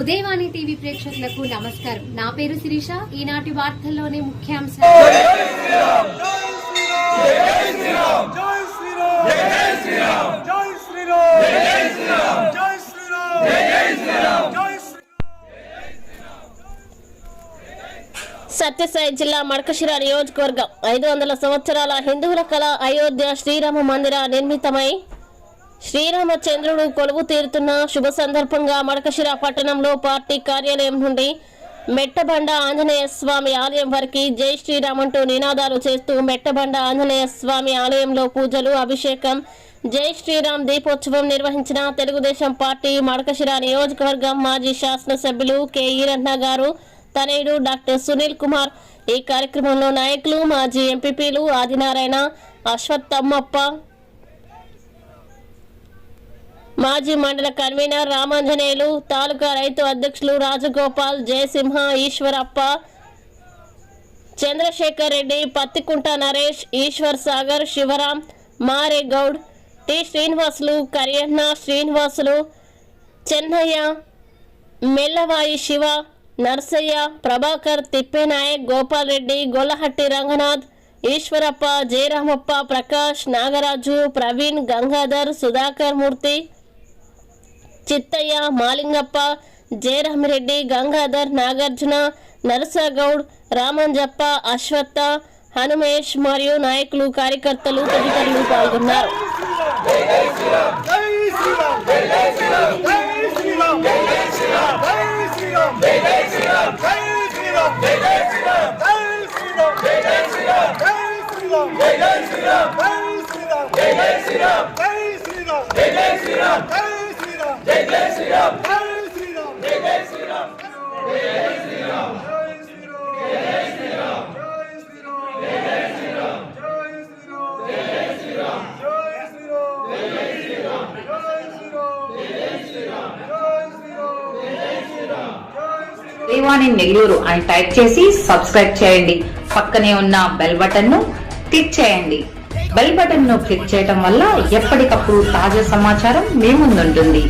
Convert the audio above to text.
Udayavani TV ప్రేక్షకులకు నమస్కారం. నా పేరు శిరీష. ఈనాటి వార్తల్లోని ముఖ్యాంశాలు. సత్యసాయి జిల్లా మడకశిర నియోజకవర్గం. ఐదు వందల సంవత్సరాల హిందువుల కళ అయోధ్య శ్రీరామ మందిర నిర్మితమై శ్రీరామచంద్రుడు కొలువు తీరుతున్న శుభ సందర్భంగా మడకశిర పట్టణంలో పార్టీ కార్యాలయం నుండి మెట్టబండ ఆంజనేయ స్వామి ఆలయం వరకు జై శ్రీరామంటూ నినాదాలు చేస్తూ మెట్టబండ ఆంజనేయ స్వామి ఆలయంలో పూజలు అభిషేకం జై శ్రీరామ్ దీపోత్సవం నిర్వహించిన తెలుగుదేశం పార్టీ మడకశిర నియోజకవర్గం మాజీ శాసనసభ్యులు కె ఈరన్న గారు తనయుడు డాక్టర్ సునీల్ కుమార్. ఈ కార్యక్రమంలో నాయకులు మాజీ ఎంపీపీలు ఆదినారాయణ అశ్వత్థమ్మప్ప మాజీ మండల కన్వీనర్ రామాంజనేయులు తాలూకా రైతు అధ్యక్షులు రాజగోపాల్ జయసింహ ఈశ్వరప్ప చంద్రశేఖర్ రెడ్డి పత్తికుంట నరేష్ ఈశ్వర్ సాగర్ శివరాం మారేగౌడ్ టి శ్రీనివాసులు కరియన్న శ్రీనివాసులు చెన్నయ్య మెల్లవాయి శివ నర్సయ్య ప్రభాకర్ తిప్పేనాయక్ గోపాల్ రెడ్డి గొల్లహట్టి రంగనాథ్ ఈశ్వరప్ప జయరామప్ప ప్రకాష్ నాగరాజు ప్రవీణ్ గంగాధర్ సుధాకర్ మూర్తి చిత్తయ్య మాలింగప్ప జయరామిరెడ్డి గంగాధర్ నాగార్జున నరసగౌడ్ రామంజప్ప అశ్వత్థ హనుమేష్ మరియు నాయకులు కార్యకర్తలు తదితరులు పాల్గొన్నారు జై జై శ్రీరామ్ శ్రీరామ్ నెల్లూరు అని టైప్ చేసి సబ్స్క్రైబ్ చేయండి. పక్కనే ఉన్న బెల్ బటన్ను క్లిక్ చేయండి. బెల్ బటన్ను క్లిక్ చేయడం వల్ల ఎప్పటికప్పుడు తాజా సమాచారం మీ ముందుంటుంది.